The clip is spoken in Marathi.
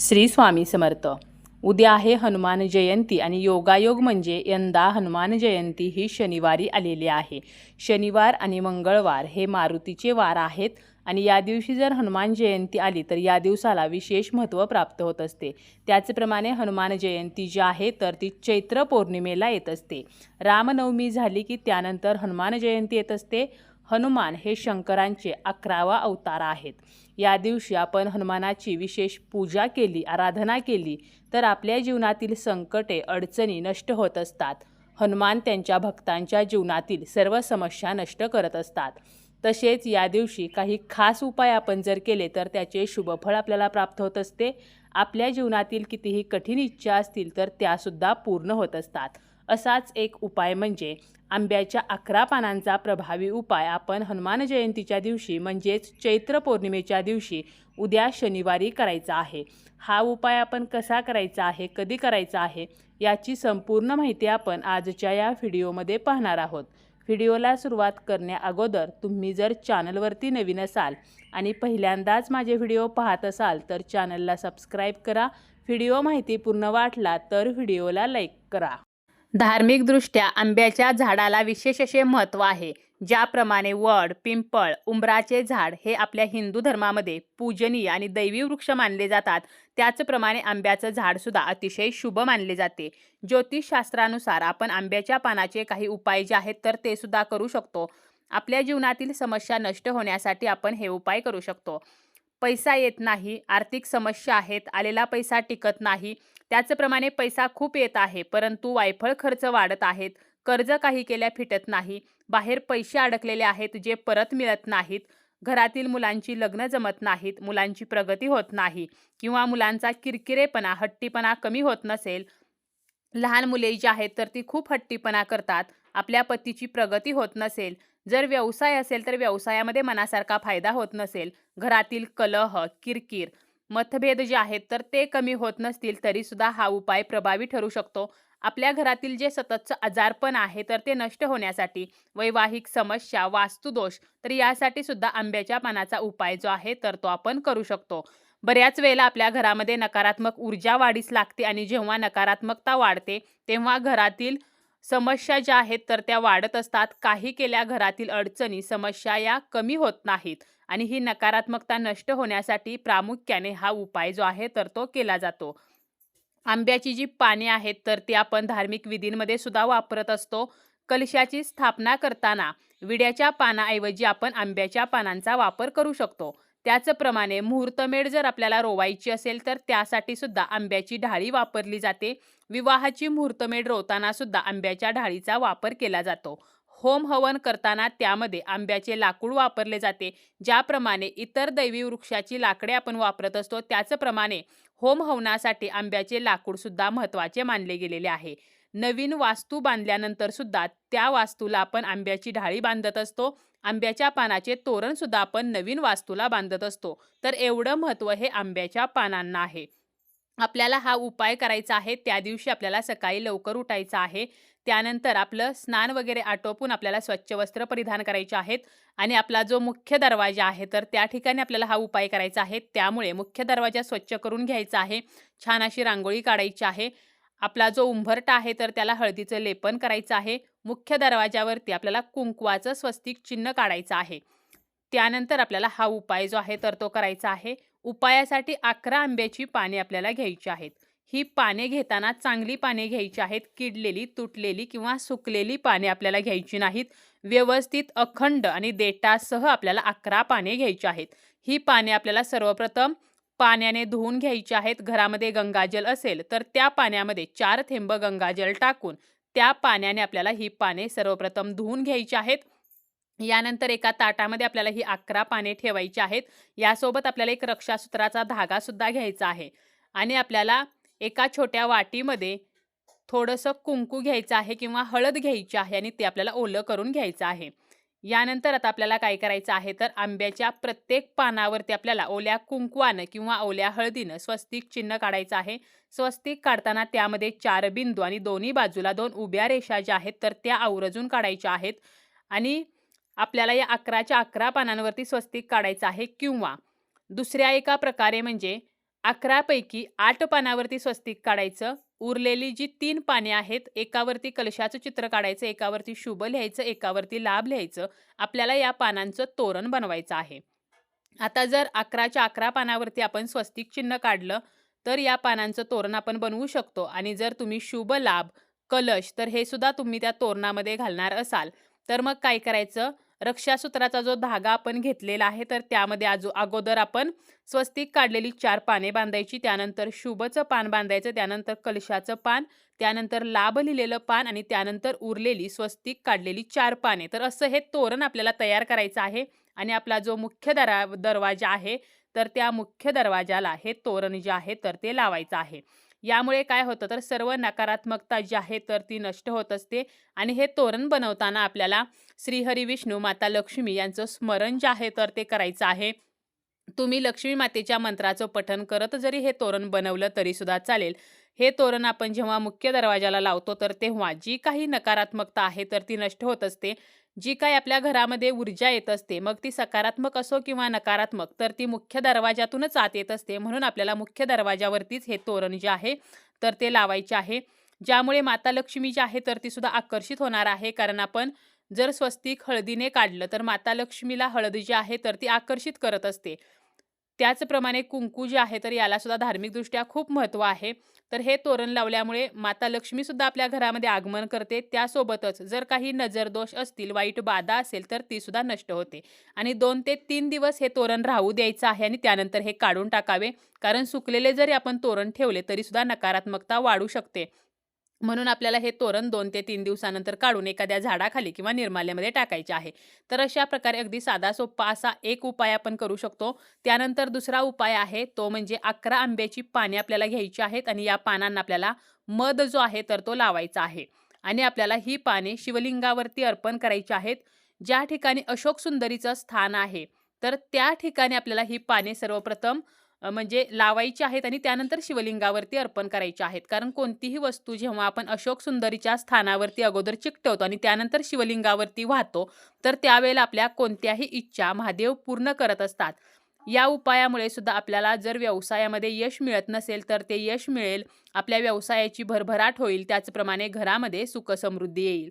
श्री स्वामी समर्थ. उद्या आहे हनुमान जयंती आणि योगायोग म्हणजे यंदा हनुमान जयंती ही शनिवारी आलेली आहे. शनिवार आणि मंगळवार हे मारुतीचे वार आहेत आणि या दिवशी जर हनुमान जयंती आली तर या दिवसाला विशेष महत्त्व प्राप्त होत असते. त्याचप्रमाणे हनुमान जयंती जी आहे तर ती चैत्र पौर्णिमेला येत असते. रामनवमी झाली की त्यानंतर हनुमान जयंती येत असते. हनुमान हे शंकरांचे अकरावा अवतार आहेत. या दिवशी आपण हनुमानाची विशेष पूजा केली आराधना केली तर आपल्या जीवनातील संकटे अडचणी नष्ट होत असतात. हनुमान त्यांच्या भक्तांच्या जीवनातील सर्व समस्या नष्ट करत असतात. तसेच या दिवशी काही खास उपाय आपण जर केले तर त्याचे शुभफळ आपल्याला प्राप्त होत असते. आपल्या जीवनातील कितीही कठीण इच्छा असतील तर त्यासुद्धा पूर्ण होत असतात. असाच एक उपाय म्हणजे आंब्याच्या अकरा पानांचा प्रभावी उपाय आपण हनुमान जयंतीच्या दिवशी म्हणजेच चैत्र पौर्णिमेच्या दिवशी उद्या शनिवारी करायचा आहे. हा उपाय आपण कसा करायचा आहे कधी करायचा आहे याची संपूर्ण माहिती आपण आजच्या या व्हिडिओमध्ये पाहणार आहोत. व्हिडिओला सुरुवात करण्या अगोदर तुम्ही जर चॅनलवरती नवीन असाल आणि पहिल्यांदाच माझे व्हिडिओ पाहत असाल तर चॅनलला सबस्क्राईब करा. व्हिडिओ माहिती पूर्ण वाटला तर व्हिडिओला लाईक करा. धार्मिकदृष्ट्या आंब्याच्या झाडाला विशेष असे महत्त्व आहे ज्याप्रमाणे वड पिंपळ उंबराचे झाड हे आपल्या हिंदू धर्मामध्ये पूजनीय आणि दैवी वृक्ष मानले जातात. त्याचप्रमाणे आंब्याचं झाडसुद्धा अतिशय शुभ मानले जाते. ज्योतिषशास्त्रानुसार आपण आंब्याच्या पानाचे काही उपाय जे आहेत तर ते सुद्धा करू शकतो. आपल्या जीवनातील समस्या नष्ट होण्यासाठी आपण हे उपाय करू शकतो. पैसा येत नाही आर्थिक समस्या आहेत आलेला पैसा टिकत नाही त्याचप्रमाणे पैसा खूप येत आहे परंतु वायफळ खर्च वाढत आहेत कर्ज काही केल्या फिटत नाही बाहेर पैसे अडकलेले आहेत जे परत मिळत नाहीत घरातील मुलांची लग्न जमत नाहीत मुलांची प्रगती होत नाही किंवा मुलांचा किरकिरेपणा हट्टीपणा कमी होत नसेल. लहान मुले जी आहेत तर ती खूप हट्टीपणा करतात आपल्या पतीची प्रगती होत नसेल जर व्यवसाय असेल तर व्यवसायामध्ये मनासारखा फायदा होत नसेल. घरातील कलह किरकिर मतभेद जे आहेत तर ते कमी होत नसतील तरीसुद्धा हा उपाय प्रभावी ठरू शकतो. आपल्या घरातील जे सततचं आजारपण आहे तर ते नष्ट होण्यासाठी वैवाहिक समस्या वास्तुदोष तर यासाठी सुद्धा आंब्याच्या पानाचा उपाय जो आहे तर तो आपण करू शकतो. बऱ्याच वेळेला आपल्या घरामध्ये नकारात्मक ऊर्जा वाढीस लागते आणि जेव्हा नकारात्मकता वाढते तेव्हा घरातील समस्या ज्या आहेत तर त्या वाढत असतात. काही केल्या घरातील अडचणी समस्या या कमी होत नाहीत आणि ही नकारात्मकता नष्ट होण्यासाठी प्रामुख्याने हा उपाय जो आहे तर तो केला जातो. आंब्याची जी पाने आहेत तर ती आपण धार्मिक विधींमध्ये सुद्धा वापरत असतो. कलशाची स्थापना करताना विड्याच्या पानाऐवजी आपण आंब्याच्या पानांचा वापर करू शकतो. त्याचप्रमाणे मुहूर्तमेढ जर आपल्याला रोवायची असेल तर त्यासाठी सुद्धा आंब्याची ढाळी वापरली जाते. विवाहाची मुहूर्तमेढ रोवताना सुद्धा आंब्याच्या ढाळीचा वापर केला जातो. होम हवन करताना त्यामध्ये आंब्याचे लाकूड वापरले जाते ज्याप्रमाणे इतर दैवी वृक्षाची लाकडे आपण वापरत असतो त्याचप्रमाणे होम हवनासाठी आंब्याचे लाकूड सुद्धा महत्त्वाचे मानले गेलेले आहे. नवीन वास्तू बांधल्यानंतर सुद्धा त्या वास्तूला आपण आंब्याची ढाळी बांधत असतो. आंब्याच्या पानाचे तोरण सुद्धा आपण नवीन वास्तूला बांधत असतो. तर एवढं महत्त्व हे आंब्याच्या पानांना आहे. आपल्याला हा उपाय करायचा आहे त्या दिवशी आपल्याला सकाळी लवकर उठायचं आहे. त्यानंतर आपलं स्नान वगैरे आटोपून आपल्याला स्वच्छ वस्त्र परिधान करायचे आहेत आणि आपला जो मुख्य दरवाजा आहे तर त्या ठिकाणी आपल्याला हा उपाय करायचा आहे. त्यामुळे मुख्य दरवाजा स्वच्छ करून घ्यायचा आहे छान अशी रांगोळी काढायची आहे. आपला जो उंभरट आहे तर त्याला हळदीचं लेपन करायचं आहे. मुख्य दरवाजावरती आपल्याला कुंकवाचं स्वस्तिक चिन्ह काढायचं आहे. त्यानंतर आपल्याला हा उपाय जो आहे तर तो करायचा आहे. उपायासाठी अकरा आंब्याची पाने आपल्याला घ्यायची आहेत. ही पाने घेताना चांगली पाने घ्यायची आहेत किडलेली तुटलेली किंवा सुकलेली पाने आपल्याला घ्यायची नाहीत. व्यवस्थित अखंड आणि देटासह आपल्याला अकरा पाने घ्यायची आहेत. ही पाने आपल्याला सर्वप्रथम पाण्याने धुवून घ्यायची आहेत. घरामध्ये गंगाजल असेल तर त्या पाण्यामध्ये चार थेंब गंगाजल टाकून त्या पाण्याने आपल्याला ही पाने सर्वप्रथम धुवून घ्यायची आहेत. यानंतर एका ताटामध्ये आपल्याला ही अकरा पाने ठेवायची आहेत. यासोबत आपल्याला एक रक्षासूत्राचा धागासुद्धा घ्यायचा आहे. आणि आपल्याला एका छोट्या वाटीमध्ये थोडंसं कुंकू घ्यायचं आहे किंवा हळद घ्यायची आहे आणि ते आपल्याला ओलं करून घ्यायचं आहे. यानंतर आता आपल्याला काय करायचं आहे तर आंब्याच्या प्रत्येक पानावरती आपल्याला ओल्या कुंकवानं किंवा ओल्या हळदीनं स्वस्तिक चिन्ह काढायचं आहे. स्वस्तिक काढताना त्यामध्ये चार बिंदू आणि दोन्ही बाजूला दोन उभ्या रेषा ज्या आहेत तर त्या आवर्जून काढायच्या आहेत. आणि आपल्याला या अकराच्या अकरा पानांवरती स्वस्तिक काढायचं आहे किंवा दुसऱ्या एका प्रकारे म्हणजे अकरापैकी आठ पानावरती स्वस्तिक काढायचं उरलेली जी तीन पाने आहेत एकावरती कलशाचं चित्र काढायचं एकावरती शुभ लिहायचं एकावरती लाभ लिहायचं आपल्याला या पानांचं तोरण बनवायचं आहे. आता जर अकराच्या अकरा पानावरती आपण स्वस्तिक चिन्ह काढलं तर या पानांचं तोरण आपण बनवू शकतो आणि जर तुम्ही शुभ लाभ कलश तर हे सुद्धा तुम्ही त्या तोरणामध्ये घालणार असाल. तर मग काय करायचं? रक्षासूत्राचा जो धागा आपण घेतलेला आहे तर त्यामध्ये आजो अगोदर आपण स्वस्तिक काढलेली चार पाने बांधायची त्यानंतर शुभचं पान बांधायचं त्यानंतर कलशाचं पान त्यानंतर लाभ लिहिलेलं पान आणि त्यानंतर उरलेली स्वस्तिक काढलेली चार पाने. तर असं हे तोरण आपल्याला तयार करायचं आहे आणि आपला जो मुख्य दरा दरवाजा आहे तर त्या मुख्य दरवाजाला हे तोरण जे आहे तर ते लावायचं आहे. यामुळे काय होतं तर सर्व नकारात्मकता जी आहे तर ती नष्ट होत असते. आणि हे तोरण बनवताना आपल्याला श्रीहरी विष्णू माता लक्ष्मी यांचं स्मरण जे आहे तर ते करायचं आहे. तुम्ही लक्ष्मी मातेच्या मंत्राचं पठण करत जरी हे तोरण बनवलं तरी सुद्धा चालेल. हे तोरण आपण जेव्हा मुख्य दरवाजाला लावतो तर तेव्हा जी काही नकारात्मकता आहे तर ती नष्ट होत असते. जी काही आपल्या घरामध्ये ऊर्जा येत असते मग ती सकारात्मक असो किंवा नकारात्मक तर ती मुख्य दरवाजातूनच आत येत असते. म्हणून आपल्याला मुख्य दरवाजावरतीच हे तोरण जे आहे तर ते लावायचे आहे. ज्यामुळे माता लक्ष्मी जी आहे तर ती सुद्धा आकर्षित होणार आहे. कारण आपण जर स्वस्तिक हळदीने काढलं तर माता लक्ष्मीला हळद जी आहे तर ती आकर्षित करत असते. त्याचप्रमाणे कुंकू जे आहे तर याला सुद्धा धार्मिकदृष्ट्या खूप महत्त्व आहे. तर हे तोरण लावल्यामुळे माता लक्ष्मी सुद्धा आपल्या घरामध्ये आगमन करते. त्यासोबतच जर काही नजरदोष असतील वाईट बाधा असेल तर ती सुद्धा नष्ट होते. आणि दोन ते तीन दिवस हे तोरण राहू द्यायचं आहे आणि त्यानंतर हे काढून टाकावे. कारण सुकलेले जरी आपण तोरण ठेवले तरी सुद्धा नकारात्मकता वाढू शकते. म्हणून आपल्याला हे तोरण दोन ते तीन दिवसानंतर काढून एखाद्या झाडाखाली किंवा निर्माल्यामध्ये टाकायचे आहे. तर अशा प्रकारे अगदी साधा सोप्पा असा एक उपाय आपण करू शकतो. त्यानंतर दुसरा उपाय आहे तो म्हणजे अकरा आंब्याची पाने आपल्याला घ्यायची आहेत आणि या पानांना आपल्याला मध जो आहे तर तो लावायचा आहे. आणि आपल्याला ही पाने शिवलिंगावरती अर्पण करायची आहेत. ज्या ठिकाणी अशोक सुंदरीचं स्थान आहे तर त्या ठिकाणी आपल्याला ही पाने सर्वप्रथम अ, म्हणजे लावायची आहेत आणि त्यानंतर शिवलिंगावरती अर्पण करायची आहेत. कारण कोणतीही वस्तू जेव्हा आपण अशोक सुंदरीच्या स्थानावरती अगोदर चिकटवतो आणि त्यानंतर शिवलिंगावरती वाहतो तर त्यावेळेला आपल्या कोणत्याही इच्छा महादेव पूर्ण करत असतात. या उपायामुळे सुद्धा आपल्याला जर व्यवसायामध्ये यश मिळत नसेल तर ते यश मिळेल. आपल्या व्यवसायाची भरभराट होईल. त्याचप्रमाणे घरामध्ये सुखसमृद्धी येईल.